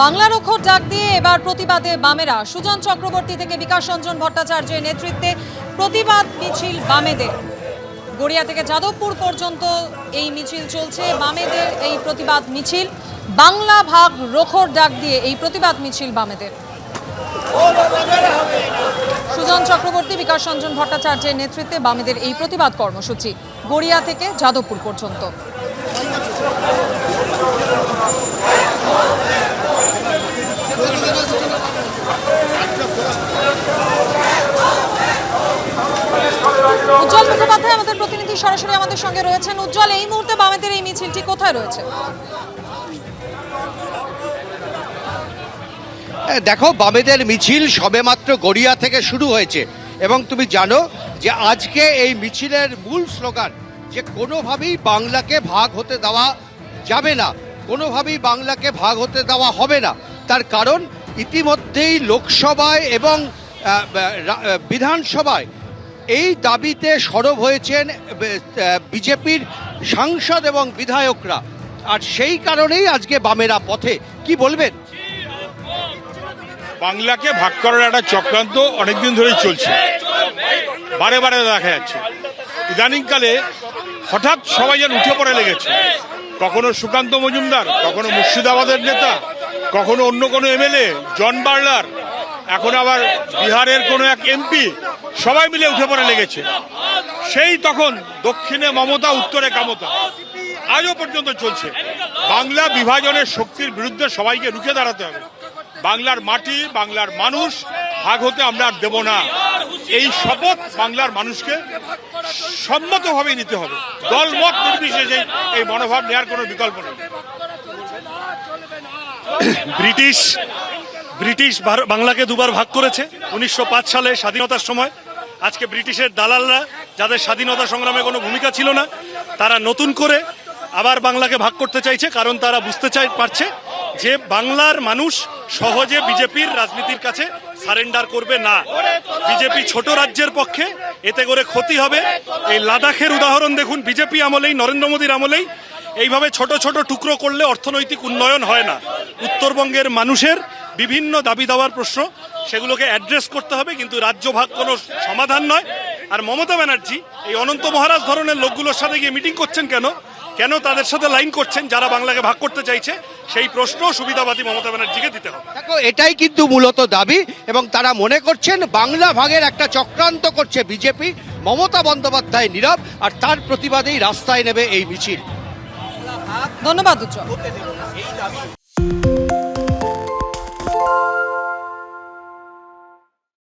বাংলার অক্ষর ডাক দিয়ে এবার প্রতিবাদে বামেরা। সুজন চক্রবর্তী থেকে বিকাশ রঞ্জন ভট্টাচার্যের নেতৃত্বে প্রতিবাদ মিছিল বামেদের। গড়িয়া থেকে যাদবপুর পর্যন্ত এই মিছিল চলছে। বামেদের এই প্রতিবাদ মিছিল। বাংলা ভাগ রোখর ডাক দিয়ে এই প্রতিবাদ মিছিল বামেদের। সুজন চক্রবর্তী, বিকাশ রঞ্জন ভট্টাচার্যের নেতৃত্বে বামেদের এই প্রতিবাদ কর্মসূচি। গড়িয়া থেকে যাদবপুর পর্যন্ত। আমাদের প্রতিনিধি সরাসরি আমাদের সঙ্গে রয়েছেন। উজ্জ্বল এই মুহূর্তে বামেদের এই মিছিলটি কোথায় রয়েছে? এ, দেখো বামেদের মিছিল সবেমাত্র গড়িয়া থেকে শুরু হয়েছে। এবং তুমি জানো যে আজকে এই মিছিলের মূল স্লোগান যে কোনোভাবেই বাংলাকে ভাগ হতে দেওয়া যাবে না কোনোভাবেই বাংলাকে ভাগ হতে দেওয়া হবে না। তার কারণ ইতিমধ্যেই লোকসভায় এবং বিধানসভায় এই দাবিতে সরব হয়েছেন বিজেপির সাংসদ এবং বিধায়করা। আর সেই কারণেই আজকে বামেরা পথে। কি বলবেন? বাংলাকে ভাগ করার একটা চক্রান্ত অনেকদিন ধরেই চলছে। বারে বারে দেখা যাচ্ছে। ইদানিংকালে হঠাৎ সবাই যেন উঠে পড়ে লেগেছে। কখনো সুকান্ত মজুমদার, কখনো মুর্শিদাবাদের নেতা, কখনো অন্য কোনো এমএলএ, জন বার্লার এখন আবার বিহারের কোনো এক এমপি সবাই মিলে উঠে পড়ে লেগেছে। সেই তখন দক্ষিণে মমতা উত্তরে কামতা। আজও পর্যন্ত চলছে। বাংলা বিভাজনের শক্তির বিরুদ্ধে সবাইকে রুখে দাঁড়াতে হবে। বাংলার মাটি বাংলার মানুষ ভাগ হতে আমরা আর দেব না। এই শপথ বাংলার মানুষকে সম্মতভাবে নিতে হবে। দলমত নির্বিশেষে এই মনোভাব নেওয়ার কোনো বিকল্প নেই। ব্রিটিশ ব্রিটিশ বাংলাকে দুবার ভাগ করেছে। উনিশশো সালে স্বাধীনতার সময়। আজকে ব্রিটিশের দালালরা, যাদের স্বাধীনতা সংগ্রামে কোনো ভূমিকা ছিল না, তারা নতুন করে আবার বাংলাকে ভাগ করতে চাইছে, কারণ তারা বুঝতে চাই পারছে যে বাংলার মানুষ সহজে বিজেপির রাজনীতির কাছে সারেন্ডার করবে না। বিজেপি ছোট রাজ্যের পক্ষে, এতে করে ক্ষতি হবে। এই লাদাখের উদাহরণ দেখুন, বিজেপি আমলেই, নরেন্দ্র মোদীর আমলেই। এইভাবে ছোট ছোট টুকরো করলে অর্থনৈতিক উন্নয়ন হয় না। উত্তরবঙ্গের মানুষের বিভিন্ন দাবি দাওয়ার প্রশ্ন সেগুলোকে অ্যাড্রেস করতে হবে কিন্তু রাজ্য ভাগ কোনো সমাধান নয়। আর মমতা ব্যানার্জি এই অনন্ত মহারাজ ধরনের লোকগুলোর সাথে গিয়ে মিটিং করছেন কেন? কেন তাদের সাথে লাইন করছেন যারা বাংলাকে ভাগ করতে চাইছে? সেই প্রশ্ন সুবিধাবাদী মমতা ব্যানার্জিকে দিতে হবে। দেখো এটাই কিন্তু মূলত দাবি এবং তারা মনে করছেন বাংলা ভাগের একটা চক্রান্ত করছে বিজেপি। মমতা বন্দ্যোপাধ্যায় নীরব আর তার প্রতিবাদেই রাস্তায় নেবে এই মিছিল। ধন্যবাদ উজ্জ্বল।